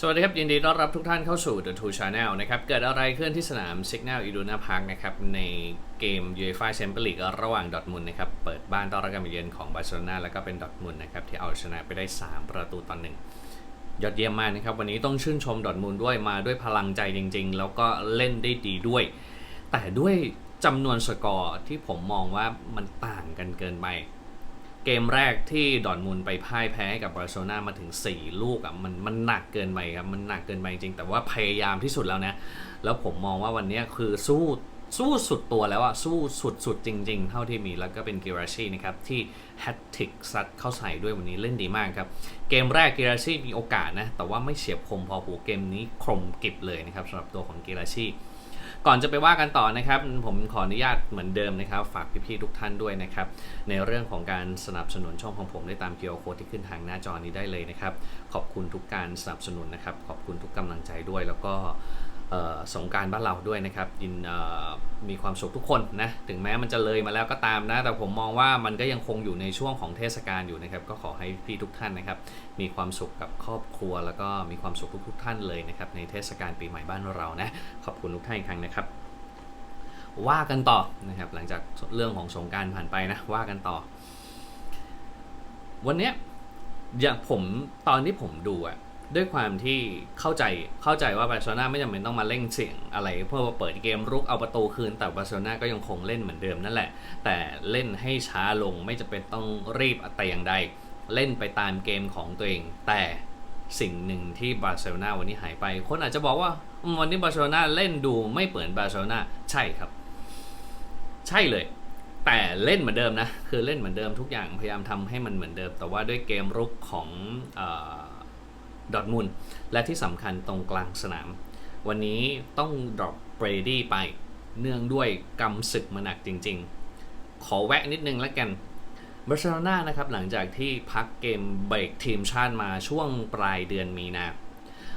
สวัสดีครับ ยินดีต้อนรับทุกท่านเข้าสู่ The Two Channel นะครับ เกิดอะไรขึ้นที่สนาม Signal Iduna Park นะครับ ในเกม UEFA Champions League ระหว่างดอทมุนนะครับ เปิดบ้านต้อนรับการมาเยือนของบาร์เซโลนาแล้วก็เป็นดอทมุนนะครับ ที่เอาชนะไปได้ 3 ประตูต่อหนึ่งยอดเยี่ยมมากนะครับ วันนี้ต้องชื่นชมดอทมุนด้วยมาด้วยพลังใจจริง ๆ แล้วก็เล่นได้ดีด้วย แต่ด้วยจำนวนสกอร์ที่ผมมองว่ามันต่างกันเกินไป เกมแรกที่ดอร์ทมุนด์ไปพ่ายแพ้กับบาร์เซโลนามาถึง 4 ลูกอะมันมันหนักเกินไปครับมันหนักเกินไปจริงแต่ว่าพยายามที่สุดแล้วนะ แล้วผมมองว่าวันนี้คือสู้สู้สุดตัวแล้วอะสู้สุดสุดจริง ๆ เท่าที่มีแล้วก็เป็นกิราชีนะครับ ที่แฮตทริกซัดเข้าใส่ด้วยวันนี้เล่นดีมากครับ เกมแรกกิราชีมีโอกาสนะ แต่ว่าไม่เฉียบคมพอหูเกมนี้คมกิบเลยนะครับสำหรับตัวของกิราชี ก่อนจะไปว่ากันต่อนะครับ ผมขออนุญาตเหมือนเดิมนะครับ ฝากพี่ๆทุกท่านด้วยนะครับ ในเรื่องของการสนับสนุนช่องของผมได้ตามเกียวโค้ดที่ขึ้นทางหน้าจอนี้ได้เลยนะครับ ขอบคุณทุกการสนับสนุนนะครับ ขอบคุณทุกกำลังใจด้วย แล้วก็ สงการบ้านเราด้วยนะครับยินมีความสุขทุกคนนะถึงแม้มันจะเลยมาแล้วก็ตามนะ แต่ผมมองว่ามันก็ยังคงอยู่ในช่วงของเทศกาลอยู่นะครับ ก็ขอให้พี่ทุกท่านนะครับ มีความสุขกับครอบครัว แล้วก็มีความสุขทุกๆท่านเลยนะครับ ในเทศกาลปีใหม่บ้านเรานะขอบคุณทุกท่านอีกครั้งนะครับ ว่ากันต่อนะครับ หลังจากเรื่องของสงการผ่านไปนะว่ากันต่อ วันเนี้ยอย่างผมตอนที่ผมดูอะ ด้วยความที่เข้าใจเข้าใจว่าบาร์เซโลนาไม่จำเป็นต้องมาเร่งเสียงอะไร เพื่อมาเปิดเกมรุกเอาประตูคืนแต่บาร์เซโลนาก็ยังคงเล่นเหมือนเดิมนั่นแหละ แต่เล่นให้ช้าลงไม่จำเป็นต้องรีบแต่อย่างใด เล่นไปตามเกมของตัวเอง แต่สิ่งหนึ่งที่บาร์เซโลนาวันนี้หายไป คนอาจจะบอกว่าวันนี้บาร์เซโลนาเล่นดูไม่เหมือนบาร์เซโลนาใช่ครับ ใช่เลยแต่เล่นเหมือนเดิมนะ คือเล่นเหมือนเดิมทุกอย่างพยายามทำให้มันเหมือนเดิม แต่ว่าด้วยเกมรุกของ ดอทมุนและที่สำคัญตรงกลางสนาม วันนี้ต้องดรอปเบรดี้ไป เนื่องด้วยกำศึกมาหนักจริงๆ ขอแวะนิดนึงแล้วกันบาร์เซโลนานะครับหลังจากที่พักเกมเบรกทีมชาติมาช่วงปลายเดือนมีนา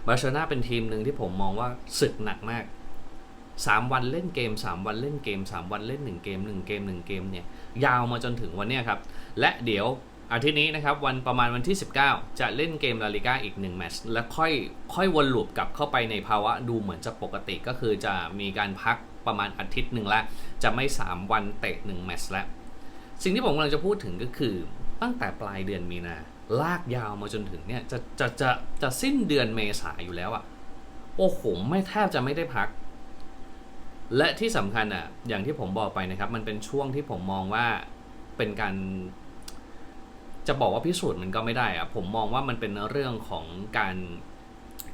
บาร์เซโลนาเป็นทีมหนึ่งที่ผมมองว่าศึกหนักมาก 3 วันเล่นเกม 3 วันเล่นเกม 3 วันเล่น 1 เกม 1 เกม 1 เกมเนี่ยยาวมาจนถึงวันนี้ครับ และเดี๋ยว อาทิตย์นี้นะครับวันประมาณวันที่ 19 จะเล่นเกมลาลิก้าอีก 1 แมตช์แล้วค่อยค่อยวนลูปกลับเข้าไปในภาวะดูเหมือนจะปกติก็คือจะมีการพักประมาณอาทิตย์หนึ่งแล้วจะไม่ 3 วันเตะ 1 แมตช์แล้วสิ่งที่ผมกำลังจะพูดถึงก็คือตั้งแต่ปลายเดือนมีนาลากยาวมาจนถึงเนี่ยจะจะจะจะสิ้นเดือนเมษาอยู่แล้วอะโอ้โหไม่แทบจะไม่ได้พัก และที่สำคัญอะอย่างที่ผมบอกไปนะครับ มันเป็นช่วงที่ผมมองว่าเป็นการ จะบอกว่าพิสูจน์มันก็ไม่ได้อะผมมองว่ามันเป็นเรื่องของการ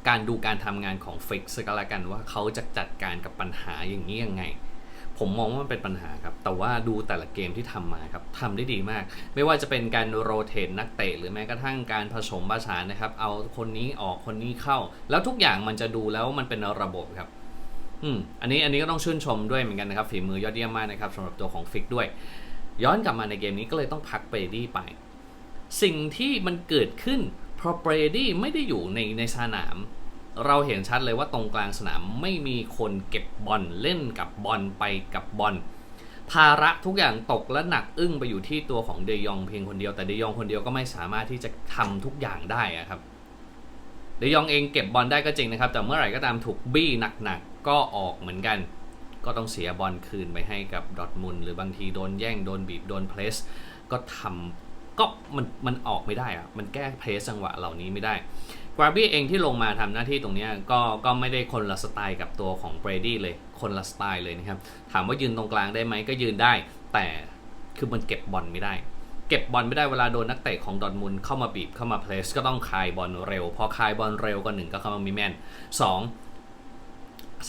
การดูการทำงานของฟิกซ์ก็แล้วกันว่าเขาจะจัดการกับปัญหาอย่างนี้ยังไง ผมมองว่ามันเป็นปัญหาครับ แต่ว่าดูแต่ละเกมที่ทำมาครับทำได้ดีมาก ไม่ว่าจะเป็นการโรเตทนักเตะหรือแม้กระทั่งการผสมผสานนะครับ เอาคนนี้ออกคนนี้เข้า แล้วทุกอย่างมันจะดูแล้วมันเป็นระบบครับอืมอันนี้อันนี้ก็ต้องชื่นชมด้วยเหมือนกันนะครับฝีมือยอดเยี่ยมมากนะครับสำหรับตัวของฟิกด้วย ย้อนกลับมาในเกมนี้ก็เลยต้องพักเบรดี้ไป สิ่งที่มันเกิดขึ้นเพราะเบรดี้ไม่ได้อยู่ในในสนาม เราเห็นชัดเลยว่าตรงกลางสนามไม่มีคนเก็บบอลเล่นกับบอลไปกับบอลภาระทุกอย่างตกและหนักอึ้งไปอยู่ที่ตัวของเดยองเพียงคนเดียวแต่เดยองคนเดียวก็ไม่สามารถที่จะทำทุกอย่างได้ครับเดยองเองเก็บบอลได้ก็จริงนะครับ แต่เมื่อไหร่ก็ตามถูกบี้หนักๆก็ออกเหมือนกัน ก็ต้องเสียบอลคืนไปให้กับดอทมุนหรือบางทีโดนแย่งโดนบีบโดนเพลสก็ทำ ก็มันมันออกไม่ได้อะมันแก้เพลสจังหวะเหล่านี้ไม่ได้กราบี้เองที่ลงมาทำหน้าที่ตรงนี้ก็ก็ไม่ได้คนละสไตล์กับตัวของเบรดี้เลย คนละสไตล์เลยนะครับ ถามว่ายืนตรงกลางได้ไหมก็ยืนได้ แต่คือมันเก็บบอลไม่ได้ เก็บบอลไม่ได้เวลาโดนนักเตะของดอร์ทมุนเข้ามาบีบเข้ามาเพลสก็ต้องคายบอลเร็ว พอคายบอลเร็วก็หนึ่งก็เข้ามามีแมนสอง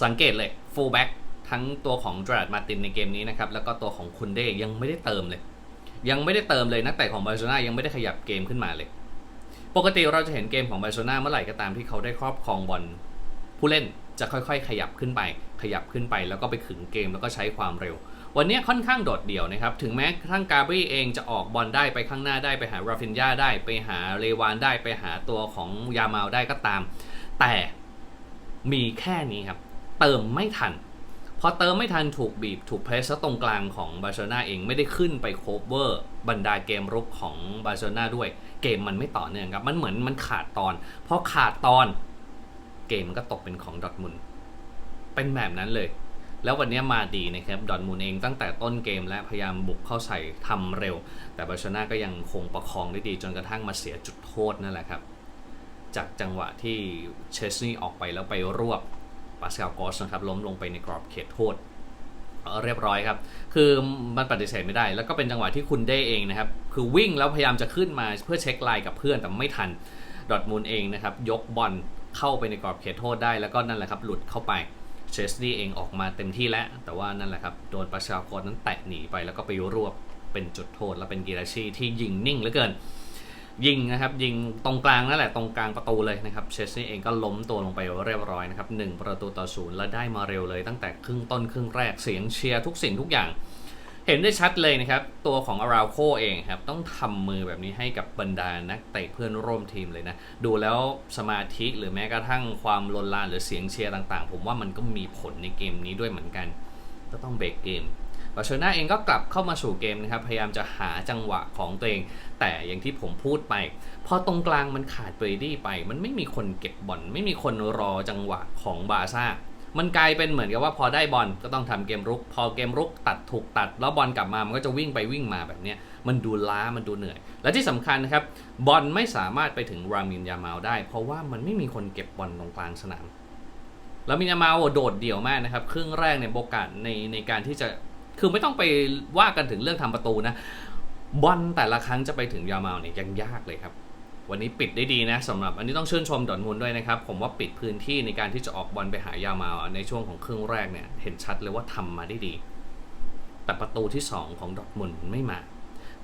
สังเกตเลยฟูลแบ็กทั้งตัวของดราดมาตินในเกมนี้นะครับ แล้วก็ตัวของคุนเดยังไม่ได้เติมเลย ยังไม่ได้เติมเลยนักเตะของบาร์เซโลนายังไม่ได้ขยับเกมขึ้นมาเลย ปกติเราจะเห็นเกมของบาร์เซโลนาเมื่อไหร่ก็ตามที่เขาได้ครอบครองบอลผู้เล่นจะค่อยๆ ขยับขึ้นไป ขยับขึ้นไป แล้วก็ไปขึงเกมแล้วก็ใช้ความเร็ว วันนี้ค่อนข้างโดดเดี่ยวนะครับ ถึงแม้ทั้งกาบรีเองจะออกบอลได้ไปข้างหน้าได้ไปหาราฟินยาได้ไปหาเลวานได้ไปหาตัวของยามาลได้ก็ตาม แต่มีแค่นี้ครับ เติมไม่ทัน พอเติมไม่ทันถูกบีบถูกเพรสตรงกลางของบาร์เซโลนาเองไม่ได้ขึ้นไปโคเวอร์บรรดาเกมรุกของบาร์เซโลนาด้วย เกมมันไม่ต่อเนื่องครับ มันเหมือนมันขาดตอนพอขาดตอนเกมมันก็ตกเป็นของดอทมุนเป็นแบบนั้นเลย แล้ววันนี้มาดีนะครับดอทมุนเองตั้งแต่ต้นเกมและพยายามบุกเข้าใส่ทำเร็ว แต่บาร์เซโลนาก็ยังคงประคองได้ดีจนกระทั่งมาเสียจุดโทษนั่นแหละครับจากจังหวะที่เชสนี่ออกไปแล้วไปรวบ ปาสคาลกอสนะครับล้มลงไปในกรอบเขตโทษเรียบร้อยครับ คือมันปฏิเสธไม่ได้ แล้วก็เป็นจังหวะที่คุณได้เองนะครับ คือวิ่งแล้วพยายามจะขึ้นมาเพื่อเช็คไลน์กับเพื่อนแต่ไม่ทัน ดอทมูลเองนะครับ ยกบอลเข้าไปในกรอบเขตโทษได้ แล้วก็นั่นแหละครับ หลุดเข้าไป เชสตี้เองออกมาเต็มที่แล้ว แต่ว่านั่นแหละครับ โดนประชากรนั้นแตะหนีไป แล้วก็ไปรวบเป็นจุดโทษ แล้วเป็นกีราชีที่ยิงนิ่งเหลือเกิน ยิงนะครับยิงตรงกลางนั่นแหละตรงกลางประตูเลยนะครับเชสนี่เองก็ล้มตัวลงไปเรียบร้อยนะครับหนึ่งประตูต่อศูนย์และได้มาเร็วเลยตั้งแต่ครึ่งต้นครึ่งแรกเสียงเชียร์ทุกสิ่งทุกอย่าง เห็นได้ชัดเลยนะครับ ตัวของอาราโคเองครับต้องทำมือแบบนี้ให้กับบรรดานักเตะเพื่อนร่วมทีมเลยนะ ดูแล้วสมาธิหรือแม้กระทั่งความลนลานหรือเสียงเชียร์ต่างๆ ผมว่ามันก็มีผลในเกมนี้ด้วยเหมือนกัน ก็ต้องเบรกเกม บาร์เซโลนาเองก็กลับเข้ามาสู่เกมนะครับ พยายามจะหาจังหวะของตัวเอง แต่อย่างที่ผมพูดไป พอตรงกลางมันขาดเบรดี้ไป มันไม่มีคนเก็บบอล ไม่มีคนรอจังหวะของบาซ่า มันกลายเป็นเหมือนกับว่าพอได้บอลก็ต้องทำเกมรุก พอเกมรุกตัดถูกตัด แล้วบอลกลับมา มันก็จะวิ่งไปวิ่งมาแบบนี้ มันดูล้า มันดูเหนื่อย และที่สำคัญนะครับ บอลไม่สามารถไปถึงรามินยามาลได้ เพราะว่ามันไม่มีคนเก็บบอลตรงกลางสนามแล้วมินยามาโดดเดี่ยวมากนะครับ ครึ่งแรกในโอกาสในในการที่จะ คือไม่ต้องไปว่ากันถึงเรื่องทำประตูนะบอลแต่ละครั้งจะไปถึงยามาลเนี่ยยังยากเลยครับ วันนี้ปิดได้ดีนะสำหรับอันนี้ต้องชื่นชมดอทมุนด้วยนะครับ ผมว่าปิดพื้นที่ในการที่จะออกบอลไปหายามาลในช่วงของครึ่งแรกเนี่ยเห็นชัดเลยว่าทำมาได้ดี แต่ประตูที่ 2 ของดอทมุนไม่มา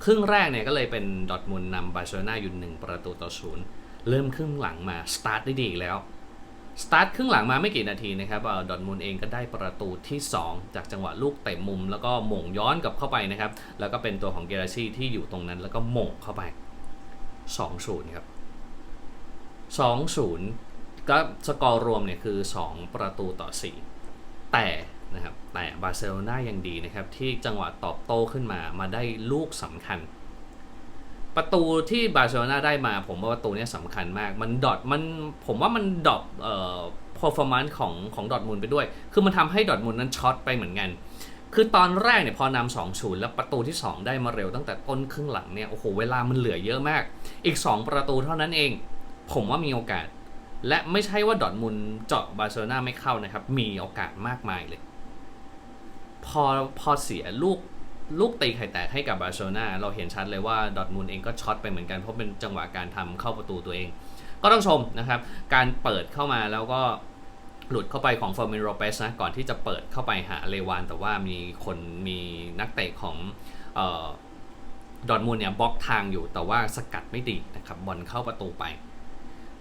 ครึ่งแรกเนี่ยก็เลยเป็นดอทมุนนำบาร์เซโลนาอยู่หนึ่งประตูต่อศูนย์เริ่มครึ่งหลังมาสตาร์ทได้ดีแล้ว สตาร์ทครึ่งหลังมาไม่กี่นาทีนะครับเอ่อดอทมุนเองก็ได้ประตูที่ 2 จากจังหวะลูกเตะมุม แล้วก็หม่งย้อนกลับเข้าไปนะครับ แล้วก็เป็นตัวของเกราชีที่อยู่ตรงนั้น แล้วก็หม่งเข้าไป 2-0 ครับ 2-0 ก็สกอร์รวมเนี่ยคือ 2 ประตูต่อ 4 แต่นะครับแต่บาร์เซโลนายังดีนะครับ ที่จังหวะตอบโต้ขึ้นมามาได้ลูกสำคัญ ประตูที่บาร์เซโลนาได้มาผมว่าประตูนี้สำคัญมาก มันดอทมันผมว่ามันดอทเอ่อ performance ของของดอทมูลไปด้วย คือมันทำให้ดอทมูลนั้นช็อตไปเหมือนกัน คือตอนแรกเนี่ยพอนำสองศูนย์แล้วประตูที่ 2 ได้มาเร็วตั้งแต่ต้นครึ่งหลังเนี่ยโอ้โหเวลามันเหลือเยอะมาก อีก 2 ประตูเท่านั้นเอง ผมว่ามีโอกาส และไม่ใช่ว่าดอทมุนเจาะบาร์เซโลนาไม่เข้านะครับ มีโอกาสมากมายเลย พอพอเสียลูก ลูกตีไข่แตกให้กับบาร์เซโลนาเราเห็นชัดเลยว่าดอทมุนเองก็ช็อตไปเหมือนกันเพราะเป็นจังหวะการทำเข้าประตูตัวเอง ก็ต้องชมนะครับ การเปิดเข้ามาแล้วก็หลุดเข้าไปของเฟอร์มินโรเปสนะก่อนที่จะเปิดเข้าไปหาเลวาน แต่ว่ามีคนมีนักเตะของออดอทมูลเนี่ยบล็อกทางอยู่แต่ว่าสกัดไม่ดีนะครับบอลเข้าประตูไป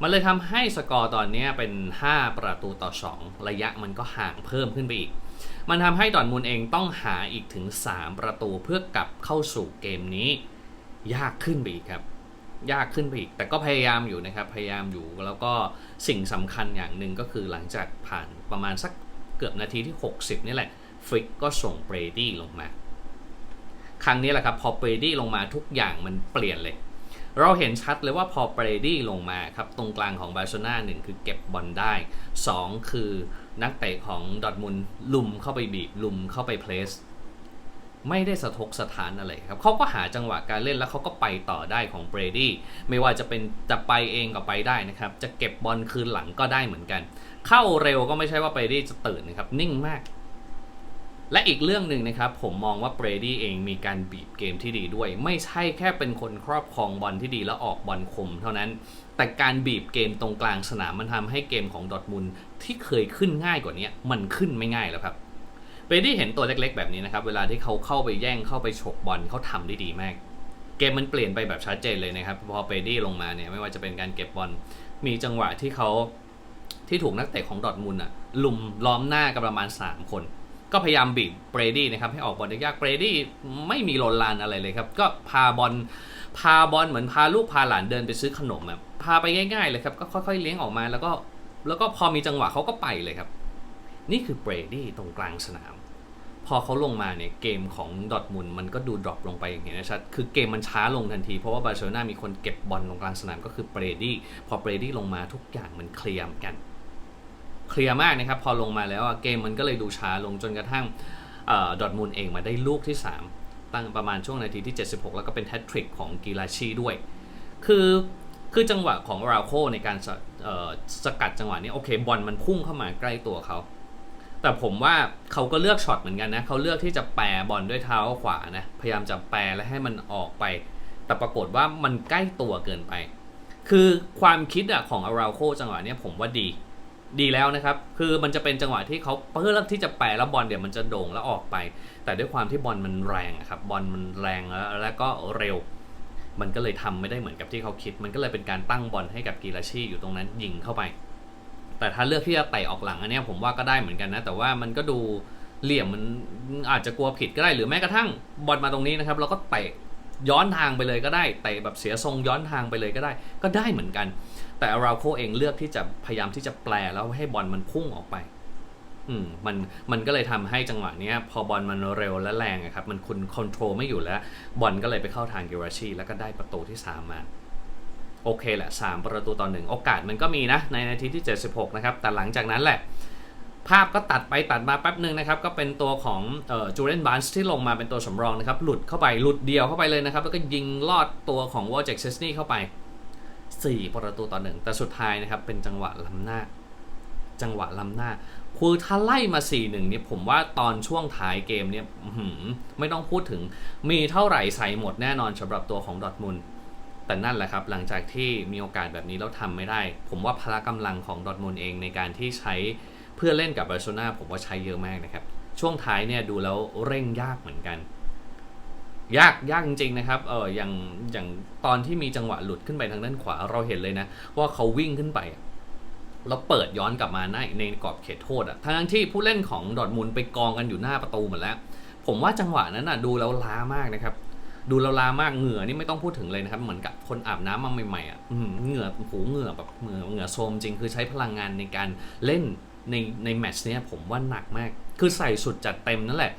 มันเลยทำให้สกอร์ตอนนี้เป็น 5 ประตูต่อ 2 ระยะมันก็ห่างเพิ่มขึ้นไปอีก มันทำให้ดอทมูลเองต้องหาอีกถึง 3 ประตูเพื่อกลับเข้าสู่เกมนี้ ยากขึ้นไปอีกครับ ยากขึ้นไปอีก แต่ก็พยายามอยู่นะครับ พยายามอยู่แล้วก็สิ่งสำคัญอย่างหนึ่งก็คือหลังจากผ่านประมาณสักเกือบนาทีที่ 60 นี่แหละฟริกก็ส่งเบรดี้ลงมา ครั้งนี้แหละครับพอเบรดี้ลงมาทุกอย่างมันเปลี่ยนเลย เราเห็นชัดเลยว่าพอเบรดี้ลงมาครับ ตรงกลางของบาร์เซโลนาหนึ่งคือเก็บบอลได้ 2 คือ นักเตะของดอทมุนลุมเข้าไปบีบลุมเข้าไปเพลสไม่ได้สะทกสถานอะไรครับเขาก็หาจังหวะการเล่นแล้วเขาก็ไปต่อได้ของเบรดี้ไม่ว่าจะเป็นจะไปเองก็ไปได้นะครับ จะเก็บบอลคืนหลังก็ได้เหมือนกัน เข้าเร็วก็ไม่ใช่ว่าเบรดี้จะตื่นนะครับ นิ่งมาก และอีกเรื่องหนึ่งนะครับผมมองว่าเบรดี้เองมีการบีบเกมที่ดีด้วย ไม่ใช่แค่เป็นคนครอบครองบอลที่ดีแล้วออกบอลคมเท่านั้น แต่การบีบเกมตรงกลางสนามมันทำให้เกมของดอทมุนที่เคยขึ้นง่ายกว่านี้มันขึ้นไม่ง่ายแล้วครับเบรดี้เห็นตัวเล็กๆ แบบนี้นะครับเวลาที่เขาเข้าไปแย่งเข้าไปฉกบอลเขาทำได้ดีมาก เกมมันเปลี่ยนไปแบบชัดเจนเลยนะครับพอเบรดี้ลงมาเนี่ยไม่ว่าจะเป็นการเก็บบอลมีจังหวะที่เขาที่ถูกนักเตะของดอทมุนอะลุมล้อมหน้ากันประมาณ 3 คน ก็พยายามบีบเบรดี้นะครับให้ออกบอลยากเบรดี้ไม่มีโลนลานอะไรเลยครับ ก็พาบอลพาบอลเหมือนพาลูกพาหลานเดินไปซื้อขนมอะพาไปง่ายๆเลยครับ ก็ค่อยๆเลี้ยงออกมาแล้วก็แล้วก็พอมีจังหวะเขาก็ไปเลยครับ นี่คือเบรดี้ตรงกลางสนาม พอเขาลงมาเนี่ยเกมของดอทมุนมันก็ดูดรอปลงไปอย่างเห็นได้ชัดคือเกมมันช้าลงทันทีเพราะว่าบาร์เซโลนามีคนเก็บบอลตรงกลางสนามก็คือเบรดี้พอเบรดี้ลงมาทุกอย่างมันเคลียร์กัน เคลียร์มากนะครับ พอลงมาแล้วเกมมันก็เลยดูช้าลงจนกระทั่งดอทมูลเองมาได้ลูกที่ 3 ตั้งประมาณช่วงนาทีที่ 76 แล้วก็เป็นแฮตทริกของกีฬาชีด้วย คือคือจังหวะของราโคในการสสกัดจังหวะนี้โอเคบอลมันพุ่งเข้ามาใกล้ตัวเขา แต่ผมว่าเขาก็เลือกช็อตเหมือนกันนะเขาเลือกที่จะแปรบอลด้วยเท้าขวานะพยายามจะแปรและให้มันออกไป แต่ปรากฏว่ามันใกล้ตัวเกินไป คือความคิดอะของอาราโคจังหวะนี้ผมว่าดี ดีแล้วนะครับ คือมันจะเป็นจังหวะที่เขาเพื่อที่จะแปรแล้วบอลเดี๋ยวมันจะโด่งแล้วออกไป แต่ด้วยความที่บอลมันแรงครับ บอลมันแรงแล้วแล้วก็เร็ว มันก็เลยทำไม่ได้เหมือนกับที่เขาคิด มันก็เลยเป็นการตั้งบอลให้กับกีฬาชีอยู่ตรงนั้นยิงเข้าไป แต่ถ้าเลือกที่จะเตะออกหลังอันนี้ผมว่าก็ได้เหมือนกันนะ แต่ว่ามันก็ดูเหลี่ยมมันอาจจะกลัวผิดก็ได้ หรือแม้กระทั่งบอลมาตรงนี้นะครับเราก็เตะย้อนทางไปเลยก็ได้เตะแบบเสียทรงย้อนทางไปเลยก็ได้ ก็ได้เหมือนกัน แต่อาราโคเองเลือกที่จะพยายามที่จะแปลแล้วให้บอลมันพุ่งออกไป อืมมันมันก็เลยทำให้จังหวะเนี้ย พอบอลมันเร็วและแรงครับ มันคุณคอนโทรลไม่อยู่แล้ว บอลก็เลยไปเข้าทางกิราชี แล้วก็ได้ประตูที่ 3 มา โอเคแหละ 3 ประตูต่อหนึ่งโอกาสมันก็มีนะ ในนาทีที่ 76 นะครับ แต่หลังจากนั้นแหละ ภาพก็ตัดไปตัดมาแป๊บหนึ่งนะครับ ก็เป็นตัวของจูเรนบานส์ที่ลงมาเป็นตัวสำรองนะครับหลุดเข้าไปหลุดเดียวเข้าไปเลยนะครับแล้วก็ยิงลอดตัวของวอร์เจกเซสนี่เข้าไป 4 ประตูต่อหนึ่งแต่สุดท้ายนะครับเป็นจังหวะล้ำหน้า จังหวะล้ำหน้า คือถ้าไล่มา 4-1เนี่ยผมว่าตอนช่วงท้ายเกมเนี่ยไม่ต้องพูดถึงมีเท่าไหร่ใส่หมดแน่นอนสำหรับตัวของดอร์ทมุนแต่นั่นแหละครับหลังจากที่มีโอกาสแบบนี้แล้วทำไม่ได้ ผมว่าพละกำลังของดอร์ทมุนเองในการที่ใช้เพื่อเล่นกับบาร์เซโลนาผมว่าใช้เยอะมากนะครับช่วงท้ายเนี่ยดูแล้วเร่งยากเหมือนกัน ยากยากจริงๆนะครับเอออย่างอย่างตอนที่มีจังหวะหลุดขึ้นไปทางด้านขวาเราเห็นเลยนะ ว่าเขาวิ่งขึ้นไปแล้วเปิดย้อนกลับมาในในกรอบเขตโทษอะทั้งที่ผู้เล่นของดอทมุนด์ไปกองกันอยู่หน้าประตูหมดแล้ว ผมว่าจังหวะนั้นอะดูแล้วล้ามากนะครับ ดูแล้วล้ามากเหงื่อนี่ไม่ต้องพูดถึงเลยนะครับเหมือนกับคนอาบน้ำมาใหม่ๆอะเหงื่อโอ้โหเหงื่อแบบเหงื่อเหงื่อโซมจริงคือใช้พลังงานในการเล่นในในแมตช์เนี้ยผมว่าหนักมาก คือใส่สุดจัดเต็มนั่นแหละ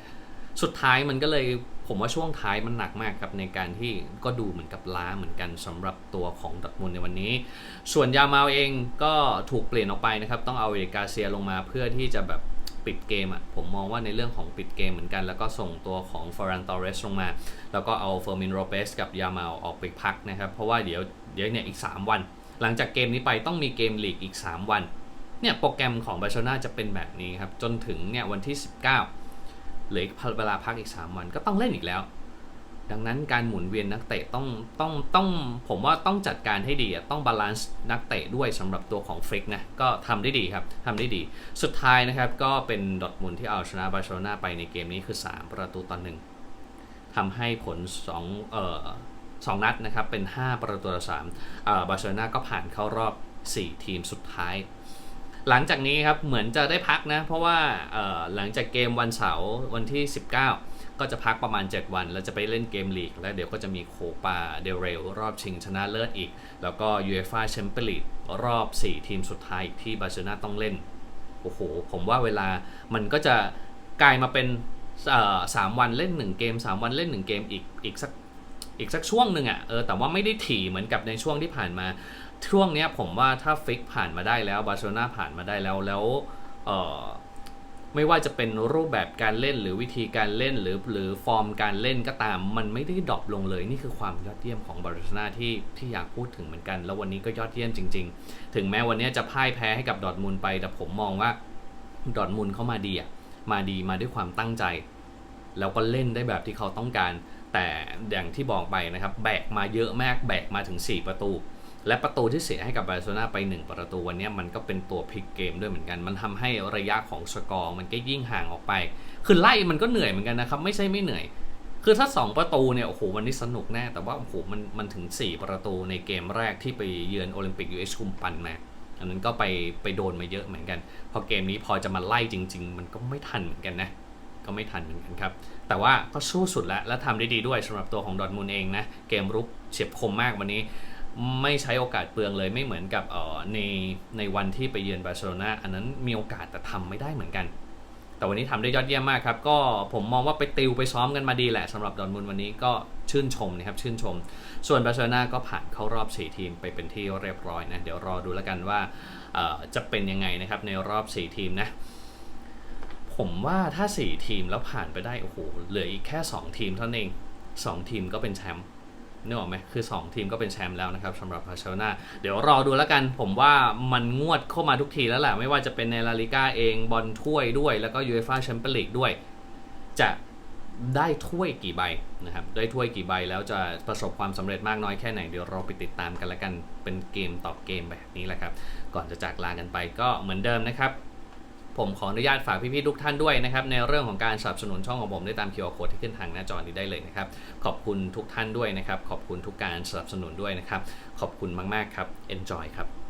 สุดท้ายมันก็เลย ผมว่าช่วงท้ายมันหนักมากครับในการที่ก็ดูเหมือนกับล้าเหมือนกันสำหรับตัวของดอร์ทมุนในวันนี้ ส่วนยามาเองก็ถูกเปลี่ยนออกไปนะครับ ต้องเอาเอริกาเซียลงมาเพื่อที่จะแบบปิดเกมอะผมมองว่าในเรื่องของปิดเกมเหมือนกัน แล้วก็ส่งตัวของฟอรันตอเรสลงมา แล้วก็เอาเฟอร์มินโรเปสกับยามาออกไปพักนะครับ เพราะว่าเดี๋ยวเดี๋ยวเนี่ยอีก 3 วัน หลังจากเกมนี้ไปต้องมีเกมลีกอีก 3 วันเนี่ยโปรแกรมของบาร์เซโลนาจะเป็นแบบนี้ครับจนถึงเนี่ยวันที่ 19 เหลืออีกเวลาพักอีก 3 วันก็ต้องเล่นอีกแล้ว ดังนั้นการหมุนเวียนนักเตะต้องต้องต้องผมว่าต้องจัดการให้ดีต้องบาลานซ์นักเตะด้วยสำหรับตัวของฟริกนะก็ทำได้ดีครับทำได้ดี สุดท้ายนะครับก็เป็นดอทมุนที่เอาชนะบาร์เซโลนาไปในเกมนี้คือ 3 ประตูต่อหนึ่งทำให้ผล2เอ่อสองนัดนะครับเป็น 5 ประตูต่อ3เออบาร์เซโลนาก็ผ่านเข้ารอบ 4 ทีมสุดท้าย หลังจากนี้ครับเหมือนจะได้พักนะ เพราะว่าหลังจากเกมวันเสาร์วันที่ 19 ก็จะพักประมาณ 7 วัน แล้วจะไปเล่นเกมลีก แล้วเดี๋ยวก็จะมีโคปาเดลเรลรอบชิงชนะเลิศอีก แล้วก็ยูเอฟ่าแชมเปี้ยนลีกรอบ 4 ทีมสุดท้ายที่บาร์เซโลนาต้องเล่น โอ้โห ผมว่าเวลามันก็จะกลายมาเป็นสามวันเล่น 1 เกม 3 วันเล่น 1 เกมอีกอีกสักอีกสักช่วงหนึ่งอะ่ะเออแต่ว่าไม่ได้ถี่เหมือนกับในช่วงที่ผ่านมา ช่วงเนี้ยผมว่าถ้าฟิกผ่านมาได้แล้วบาร์เซโลนาผ่านมาได้แล้วแล้วเอ่อไม่ว่าจะเป็นรูปแบบการเล่นหรือวิธีการเล่นหรือหรือฟอร์มการเล่นก็ตาม มันไม่ได้ดรอปลงเลย นี่คือความยอดเยี่ยมของบาร์เซโลนาที่ที่อยากพูดถึงเหมือนกัน แล้ววันนี้ก็ยอดเยี่ยมจริง ๆ ถึงแม้วันนี้จะพ่ายแพ้ให้กับดอร์ทมุนด์ไป แต่ผมมองว่าดอร์ทมุนด์เข้ามาดีอะมาดีมาด้วยความตั้งใจ แล้วก็เล่นได้แบบที่เขาต้องการ แต่อย่างที่บอกไปนะครับ แบกมาเยอะมากแบกมาถึง 4 ประตู และประตูที่เสียให้กับบาร์เซโลนาไป 1 ประตูวันนี้มันก็เป็นตัวพลิกเกมด้วยเหมือนกัน มันทำให้ระยะของสกอร์มันก็ยิ่งห่างออกไป คือไล่มันก็เหนื่อยเหมือนกันนะครับ ไม่ใช่ไม่เหนื่อย คือถ้า 2 ประตูเนี่ย โอ้โห วันนี้สนุกแน่ แต่ว่าโอ้โห มันมันถึง 4 ประตูในเกมแรกที่ไปเยือนโอลิมปิกยูเอชคุมปันมาอันนั้นก็ไปไปโดนมาเยอะเหมือนกัน พอเกมนี้พอจะมาไล่จริง ๆ มันก็ไม่ทันเหมือนกันนะก็ไม่ทันเหมือนกันครับ แต่ว่าก็สู้สุดแล้วและทำได้ดีด้วยสำหรับตัวของดอทมุนเองนะ เกมรุกเฉียบคมมากวันนี้ ไม่ใช้โอกาสเปลืองเลยไม่เหมือนกับออในในวันที่ไปเยือนบาร์เซโลนาอันนั้นมีโอกาสแต่ทำไม่ได้เหมือนกัน แต่วันนี้ทำได้ยอดเยี่ยมมากครับ ก็ผมมองว่าไปติวไปซ้อมกันมาดีแหละสำหรับดอร์ทมุนวันนี้ก็ชื่นชมนะครับชื่นชม ส่วนบาร์เซโลนาก็ผ่านเข้ารอบ 4 ทีมไปเป็นที่เรียบร้อยนะเดี๋ยวรอดูแล้วกันว่าจะเป็นยังไงนะครับในรอบ 4 ทีมนะผมว่าถ้า 4 ทีมแล้วผ่านไปได้โอ้โหเหลืออีกแค่ 2 ทีมเท่านั้นเอง 2 ทีมก็เป็นแชมป์ นึกออกไหมคือ 2 ทีมก็เป็นแชมป์แล้วนะครับสำหรับบาร์เซโลนาเดี๋ยวรอดูแล้วกันผมว่ามันงวดเข้ามาทุกทีแล้วแหละไม่ว่าจะเป็นในลาลิก้าเองบอลถ้วยด้วย แล้วก็ยูเอฟ่าแชมเปี้ยนลีกด้วย จะได้ถ้วยกี่ใบนะครับได้ถ้วยกี่ใบแล้วจะประสบความสำเร็จมากน้อยแค่ไหนเดี๋ยวเราไปติดตามกันแล้วกันเป็นเกมต่อเกมแบบนี้แหละครับ ก่อนจะจากลากันไปก็เหมือนเดิมนะครับ ผมขออนุญาตฝากพี่ๆทุกท่านด้วยนะครับในเรื่องของการสนับสนุนช่องของผมได้ตาม QR Code ที่ขึ้นทางหน้าจอนี้ได้เลยนะครับขอบคุณทุกท่านด้วยนะครับขอบคุณทุกการสนับสนุนด้วยนะครับขอบคุณมากๆครับ Enjoy ครับ